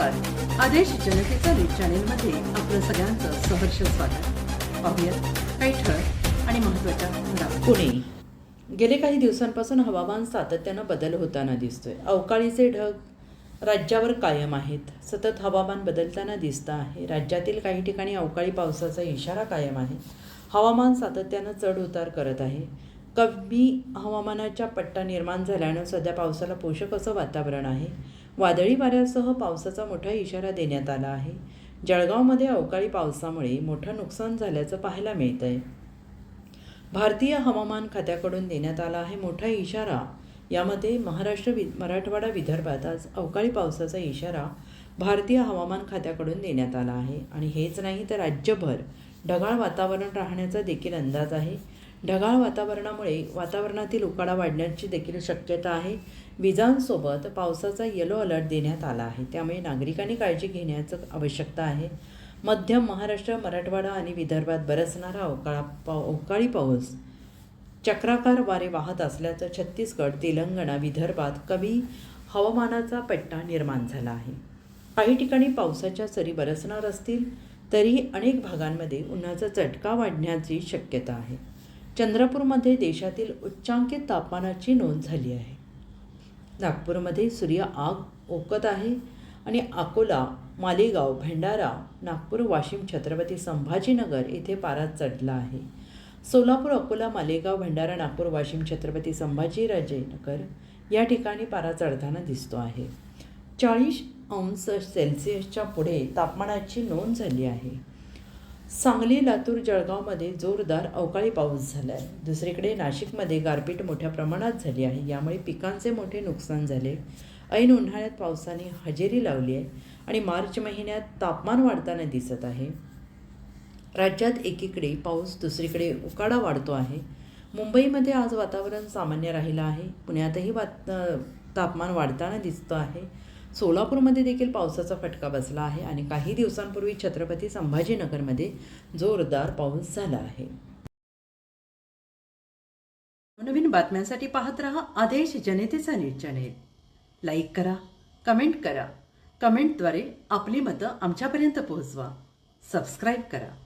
आदेश जनतेचा न्यूज चॅनेलमध्ये आपलं सगळ्यांचं सहर्ष स्वागत. पाहूयात काही ठळक आणि महत्त्वाच्या घडामोडी. पुणे. गेले काही दिवसांपासून हवामान सातत्यानं बदल होताना दिसतोय. अवकाळीचे ढग राज्यावर कायम आहेत. सतत हवामान बदलताना दिसतं आहे. राज्यातील काही ठिकाणी अवकाळी पावसाचा इशारा कायम आहे. हवामान सातत्यानं चढ उतार करत आहे. कमी हवामानाच्या पट्टा निर्माण झाल्यानं सध्या पावसाला पोषक असं वातावरण आहे. वादळी वाऱ्यासह पावसाचा मोठा इशारा देण्यात आला आहे. जळगावमध्ये अवकाळी पावसामुळे मोठं नुकसान झाल्याचं पाहायला मिळत आहे भारतीय हवामान खात्याकडून देण्यात आला आहे मोठा इशारा. यामध्ये महाराष्ट्र वि मराठवाडा विदर्भात आज अवकाळी पावसाचा इशारा भारतीय हवामान खात्याकडून देण्यात आला आहे. आणि हेच नाही तर राज्यभर ढगाळ वातावरण राहण्याचा देखील अंदाज आहे. ढगाळ वातावरणामुळे वातावरणातील उकाडा वाढण्याची देखील शक्यता आहे. विजांसोबत पावसाचा येलो अलर्ट देण्यात आला आहे. त्यामुळे नागरिकांनी काळजी घेण्याचं आवश्यकता आहे. मध्य महाराष्ट्र मराठवाडा आणि विदर्भात बरसणारा अवकाळा पाव अवकाळी पाऊस चक्राकार वारे वाहत असल्याचं छत्तीसगड तेलंगणा विदर्भात कमी हवामानाचा पट्टा निर्माण झाला आहे. काही ठिकाणी पावसाच्या सरी बरसणार असतील तरी अनेक भागांमध्ये उन्हाचा चटका वाढण्याची शक्यता आहे. चंद्रपूरमध्ये देशातील उच्चांकित तापमानाची नोंद झाली आहे. नागपूरमध्ये सूर्य आग ओकत आहे आणि अकोला मालेगाव भंडारा नागपूर वाशिम छत्रपती संभाजीनगर येथे पारा चढला आहे. सोलापूर अकोला मालेगाव भंडारा नागपूर वाशिम छत्रपती संभाजीराजेनगर या ठिकाणी पारा चढताना दिसतो आहे. चाळीस अंश सेल्सिअसच्या पुढे तापमानाची नोंद झाली आहे. सांगली लातूर जळगावमध्ये जोरदार अवकाळी पाऊस झाला आहे दुसरीकडे नाशिकमध्ये गारपीट मोठ्या प्रमाणात झाली आहे. यामुळे पिकांचे मोठे नुकसान झाले. ऐन उन्हाळ्यात पावसाने हजेरी लावली आहे आणि मार्च महिन्यात तापमान वाढताना दिसत आहे. राज्यात एकीकडे पाऊस दुसरीकडे उकाडा वाढतो आहे. मुंबईमध्ये आज वातावरण सामान्य राहिलं आहे. पुण्यातही वात तापमान वाढताना दिसतं आहे. सोलापूरमध्ये देखील पावसाचा फटका बसला आहे आणि काही दिवसांपूर्वी छत्रपती संभाजीनगरमध्ये जोरदार पाऊस झाला आहे. नवीन बातम्यांसाठी पाहत रहा आदेश जनतेचा नीट चॅनेल. लाईक करा कमेंट करा. कमेंटद्वारे आपली मतं आमच्यापर्यंत पोहोचवा. सबस्क्राईब करा.